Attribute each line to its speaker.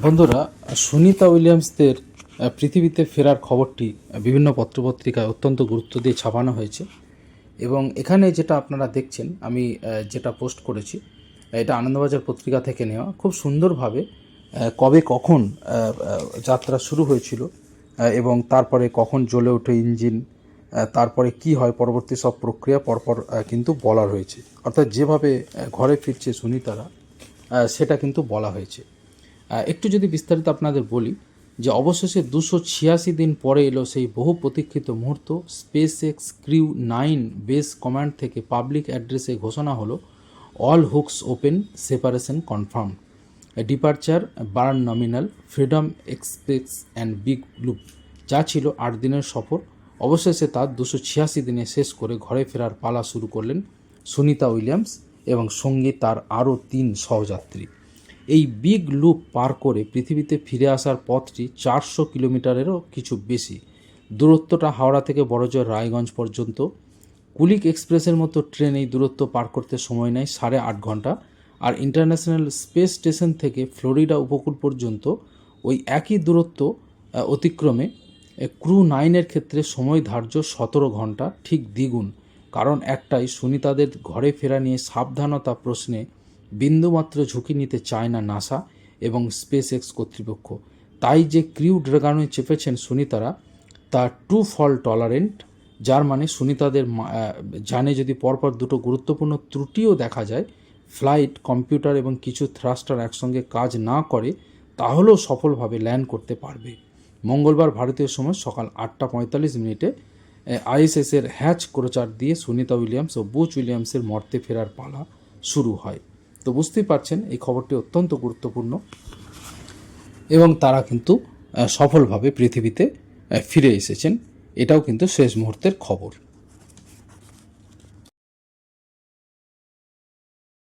Speaker 1: বন্ধুরা, সুনিতা উইলিয়ামসদের পৃথিবীতে ফেরার খবরটি বিভিন্ন পত্রপত্রিকায় অত্যন্ত গুরুত্ব দিয়ে ছাপানো হয়েছে। এবং এখানে যেটা আপনারা দেখছেন, আমি যেটা পোস্ট করেছি এটা আনন্দবাজার পত্রিকা থেকে নেওয়া। খুব সুন্দরভাবে কবে কখন যাত্রা শুরু হয়েছিল এবং তারপরে কখন জ্বলে ওঠে ইঞ্জিন তারপরে কি হয়, পরবর্তী সব প্রক্রিয়া পরপর কিন্তু বলা হয়েছে। অর্থাৎ যেভাবে ঘরে ফিরছে সুনিতারা সেটা কিন্তু বলা হয়েছে। একটু যদি বিস্তারিত আপনাদের বলি, যে অবশেষে দুশো ছিয়াশি দিন পরে এলো সেই বহু প্রতীক্ষিত মুহূর্ত SpaceX crew nine base command থেকে পাবলিক অ্যাড্রেসে ঘোষণা হলো all hooks open separation confirm departure burn nominal Freedom express and big loop যা ছিল আট দিনের সফর। অবশেষে তার দুশো ছিয়াশি দিনে শেষ করে ঘরে ফেরার পালা শুরু করলেন সুনিতা উইলিয়ামস এবং সঙ্গে তার আরও তিন সহযাত্রী। এই বিগ লুপ পার করে পৃথিবীতে ফিরে আসার পথটি চারশো কিলোমিটারেরও কিছু বেশি। দূরত্বটা হাওড়া থেকে বড়জোর রায়গঞ্জ পর্যন্ত। কুলিক এক্সপ্রেসের মতো ট্রেন এই দূরত্ব পার করতে সময় নেয় সাড়ে আট ঘণ্টা। আর ইন্টারন্যাশনাল স্পেস স্টেশন থেকে ফ্লোরিডা উপকূল পর্যন্ত ওই একই দূরত্ব অতিক্রমে ক্রু নাইনের ক্ষেত্রে সময় ধার্য সতেরো ঘণ্টা, ঠিক দ্বিগুণ। কারণ একটাই, সুনিতাদের ঘরে ফেরা নিয়ে সাবধানতা প্রশ্নে বিন্দুমাত্র ঝুঁকি নিতে চায় না নাসা এবং স্পেস এক্স কর্তৃপক্ষ। তাই যে ক্রিউ ড্রাগানোয় চেপেছেন সুনিতারা, তা টু ফল টলারেন্ট, যার মানে সুনিতাদের জানে যদি পরপর দুটো গুরুত্বপূর্ণ ত্রুটিও দেখা যায়, ফ্লাইট, কম্পিউটার এবং কিছু থ্রাস্টার একসঙ্গে কাজ না করে, তাহলেও সফলভাবে ল্যান্ড করতে পারবে। মঙ্গলবার ভারতীয় সময় সকাল আটটা পঁয়তাল্লিশ মিনিটে আইএসএসের হ্যাচ ক্রোচার দিয়ে সুনিতা উইলিয়ামস ও বুচ উইলিয়ামসের মর্তে ফেরার পালা শুরু হয়। তো বুঝতেই পারছেন, এই খবরটি অত্যন্ত গুরুত্বপূর্ণ এবং তারা কিন্তু সফলভাবে পৃথিবীতে ফিরে এসেছেন। এটাও কিন্তু শেষ মুহূর্তের খবর।